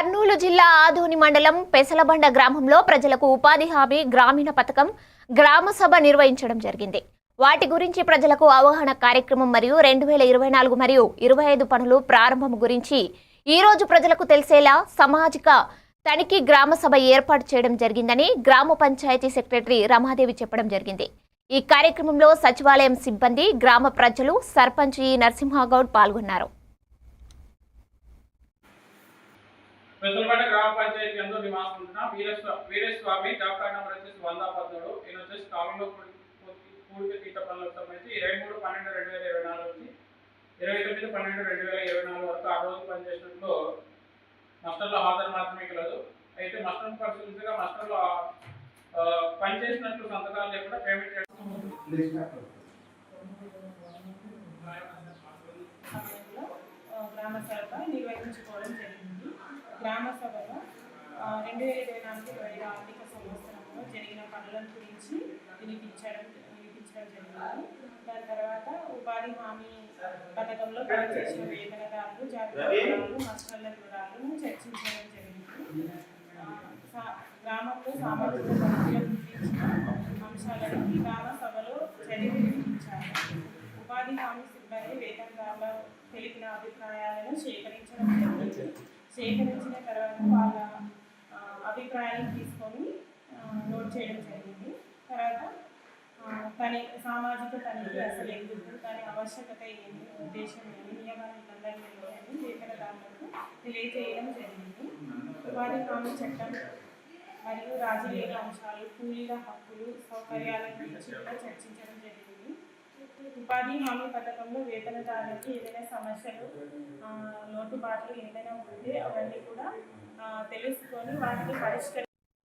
కర్నూలు జిల్లా ఆదోని మండలం పెసలబండ గ్రామంలో ప్రజలకు ఉపాధి హామీ గ్రామీణ పథకం గ్రామ సభ నిర్వహించడం జరిగింది. వాటి గురించి ప్రజలకు అవగాహన కార్యక్రమం మరియు రెండు వేల ఇరవై నాలుగు మరియు ఇరవై ఐదు పనులు ప్రారంభం గురించి ఈ రోజు ప్రజలకు తెలిసేలా సామాజిక తనిఖీ గ్రామ సభ ఏర్పాటు చేయడం జరిగిందని గ్రామ పంచాయతీ సెక్రటరీ రమాదేవి చెప్పడం జరిగింది. ఈ కార్యక్రమంలో సచివాలయం సిబ్బంది గ్రామ ప్రజలు సర్పంచ్ ఈ నరసింహగౌడ్ పాల్గొన్నారు. వెసులుబాటు గ్రామ పంచాయతీ ఎంతో నివాసం ఉంటున్న వీరస్వా వీరస్వామి జాబ్ కార్డ్ నెంబర్ వచ్చేసి వంద పద్నాడు ఈయన వచ్చేసి కాలంలో పూర్తి తీట పనులకు సంబంధించి ఇరవై మూడు పన్నెండు రెండు వేల ఇరవై నాలుగు నుంచి ఇరవై తొమ్మిది పన్నెండు రెండు వేల ఇరవై నాలుగు వరకు ఆ రోజు పనిచేసినట్లు మస్టర్లో హాజరు మాత్రమే కలదు. అయితే మస్టర్ పరిశీలించగా మస్టర్లో పనిచేసినట్లు సంతకాలు లేకుండా పేమెంట్ చేయడం గ్రామ సభ నిర్వహించుకోవడం జరిగింది. గ్రామ సభలో రెండు వేల ఇరవై నాలుగు ఇరవై ఐదు ఆర్థిక సంవత్సరంలో జరిగిన పనుల గురించి వినిపించడం వినిపించడం జరిగింది. దాని తర్వాత ఉపాధి హామీ పథకంలో పనిచేసిన వేతనదారులు జాతీయాలు మస్టర్ల వివరాలను చర్చించడం జరిగింది. గ్రామంలో సామాజిక గురించిన అంశాలను గ్రామ సభలో వినిపించారు. ఉపాధి హామీ సిబ్బంది వేతనదారుల తెలిపిన అభిప్రాయాలను సేకరించడం జరిగింది సేకరించిన తర్వాత వాళ్ళ అభిప్రాయాన్ని తీసుకొని నోట్ చేయడం జరిగింది. తర్వాత ఆ, తని సామాజిక తనిఖీ అసలు ఎందుకు దాని ఆవశ్యకత ఏంటి ఉద్దేశం ఏమి నియమాలు నిబంధనలు ఏంటి తెలియజేయడం జరిగింది. ఉపాధి హామీ చట్టం మరియు రాజకీయ అంశాలు కూలీల హక్కులు సౌకర్యాల గురించి కూడా చర్చించడం జరిగింది. ఉపాధి హామీ పథకంలో వేతనదారులకి ఏదైనా సమస్యలు లోటుబాట్లు లోటుపాట్లు ఏదైనా ఉంటే అవన్నీ కూడా తెలుసుకొని వాటిని పరిష్కరి